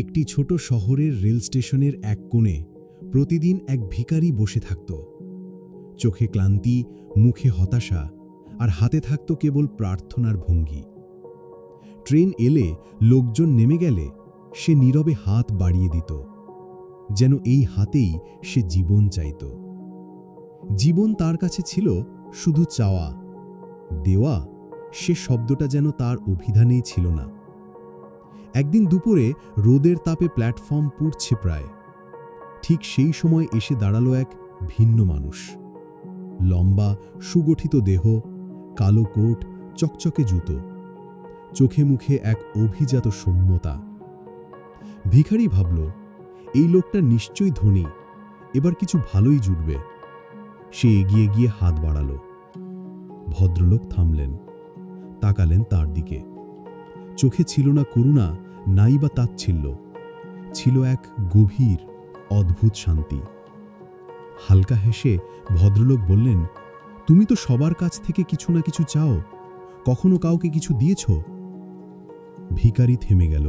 একটি ছোট শহরের রেল স্টেশনের এক কোণে প্রতিদিন এক ভিখারি বসে থাকত। চোখে ক্লান্তি, মুখে হতাশা, আর হাতে থাকত কেবল প্রার্থনার ভঙ্গি। ট্রেন এলে লোকজন নেমে গেলে সে নীরবে হাত বাড়িয়ে দিত, যেন এই হাতেই সে জীবন চাইত। জীবন তার কাছে ছিল শুধু চাওয়া, দেওয়া, সে শব্দটা যেন তার অভিধানেই ছিল না। একদিন দুপুরে রোদের তাপে প্ল্যাটফর্ম পুড়ছে প্রায়। ঠিক সেই সময় এসে দাঁড়াল এক ভিন্ন মানুষ। লম্বা, সুগঠিত দেহ, কালো কোট, চকচকে জুতো, চোখে মুখে এক অভিজাত সৌম্যতা। ভিখারি ভাবল, এই লোকটা নিশ্চয়ই ধনী, এবার কিছু ভালোই জুটবে। সে এগিয়ে গিয়ে হাত বাড়াল। ভদ্রলোক থামলেন, তাকালেন তার দিকে। চোখে ছিল না করুণা নাই বা তাচ্ছিল্য, ছিল এক গভীর, অদ্ভুত শান্তি। হালকা হেসে ভদ্রলোক বললেন, তুমি তো সবার কাছ থেকে কিছু না কিছু চাও, কখনো কাউকে কিছু দিয়েছ? ভিখারি থেমে গেল,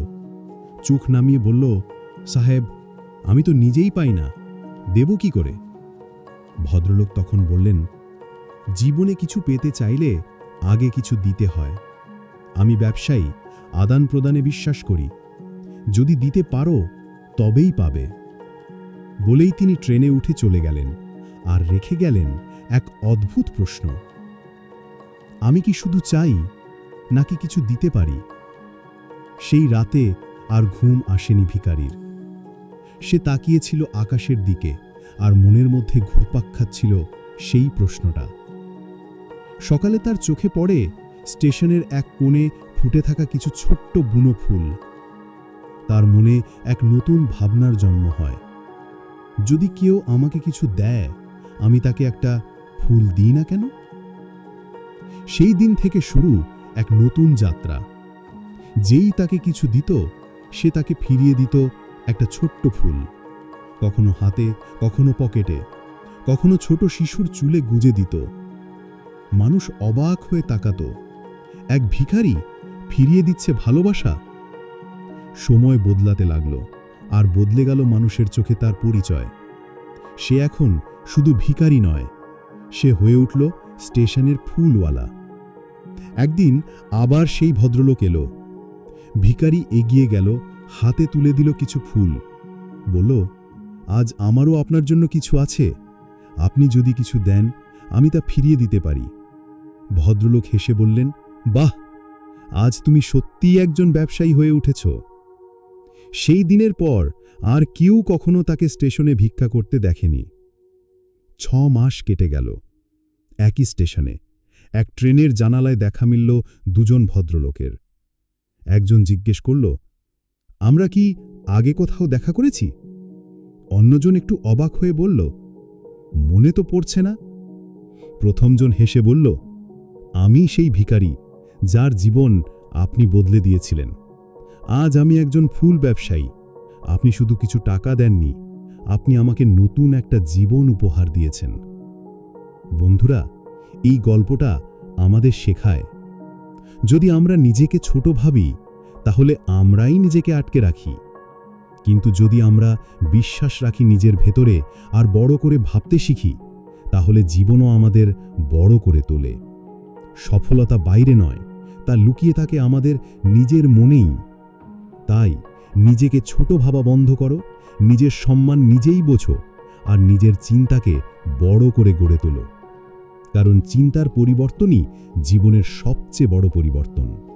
চোখ নামিয়ে বলল, সাহেব, আমি তো নিজেই পাই না, দেব কি করে? ভদ্রলোক তখন বললেন, জীবনে কিছু পেতে চাইলে আগে কিছু দিতে হয়, আমি ব্যবসায়ী আদান প্রদানে বিশ্বাস করি। যদি দিতে পারো, তবেই পাবে। বলেই তিনি ট্রেনে উঠে চলে গেলেন, আর রেখে গেলেন এক অদ্ভুত প্রশ্ন। আমি কি শুধু চাই, নাকি কিছু দিতে পারি? সেই রাতে আর ঘুম আসেনি ভিকারির সে তাকিয়েছিল আকাশের দিকে, আর মনের মধ্যে ঘুরপাক খাচ্ছিল সেই প্রশ্নটা। সকালে তার চোখে পড়ে স্টেশনের এক কোণে ফুটে থাকা কিছু ছোট্ট বুনো ফুল। তার মনে এক নতুন ভাবনার জন্ম হয়। যদি কেউ আমাকে কিছু দেয়, আমি তাকে একটা ফুল দিই না কেন? সেই দিন থেকে শুরু এক নতুন যাত্রা। যেই তাকে কিছু দিত, সে তাকে ফিরিয়ে দিত একটা ছোট্ট ফুল। কখনো হাতে, কখনো পকেটে, কখনো ছোট শিশুর চুলে গুজে দিত। মানুষ অবাক হয়ে তাকাত। এক ভিখারি ফিরিয়ে দিচ্ছে ভালোবাসা? সময় বদলাতে লাগল, আর বদলে গেল মানুষের চোখে তার পরিচয়। সে এখন শুধু ভিখারি নয়, সে হয়ে উঠল স্টেশনের ফুলওয়ালা। একদিন আবার সেই ভদ্রলোক এলো। ভিখারি এগিয়ে গেল, হাতে তুলে দিল কিছু ফুল। বলল, আজ আমারও আপনার জন্য কিছু আছে। আপনি যদি কিছু দেন, আমি তা ফিরিয়ে দিতে পারি। ভদ্রলোক হেসে বললেন, বাহ! আজ তুমি সত্যিই একজন ব্যবসায়ী হয়ে উঠেছ। সেই দিনের পর আর কেউ কখনো তাকে স্টেশনে ভিক্ষা করতে দেখেনি। ছ মাস কেটে গেল। একই স্টেশনে, এক ট্রেনের জানালায় দেখা মিলল দুজন ভদ্রলোকের। একজন জিজ্ঞেস করল, আমরা কি আগে কোথাও দেখা করেছি? অন্যজন একটু অবাক হয়ে বলল, মনে তো পড়ছে না। প্রথমজন হেসে বলল, আমি সেই ভিখারি যার জীবন আপনি বদলে দিয়েছিলেন। আজ আমি একজন ফুল ব্যবসায়ী। আপনি শুধু কিছু টাকা দেননি, আপনি আমাকে নতুন একটা জীবন উপহার দিয়েছেন। বন্ধুরা, এই গল্পটা আমাদের শেখায়। যদি আমরা নিজেকে ছোট ভাবি, তাহলে আমরাই নিজেকে আটকে রাখি। কিন্তু যদি আমরা বিশ্বাস রাখি নিজের ভেতরে আর বড় করে ভাবতে শিখি, তাহলে জীবনও আমাদের বড় করে তোলে। সফলতা বাইরে নয় তা লুকিয়ে থাকে আমাদের নিজের মনেই। তাই নিজেকে ছোট ভাবা বন্ধ করো, নিজের সম্মান নিজেই বোঝো আর নিজের চিন্তাকে বড় করে গড়ে তোলো। কারণ চিন্তার পরিবর্তনই জীবনের সবচেয়ে বড় পরিবর্তন।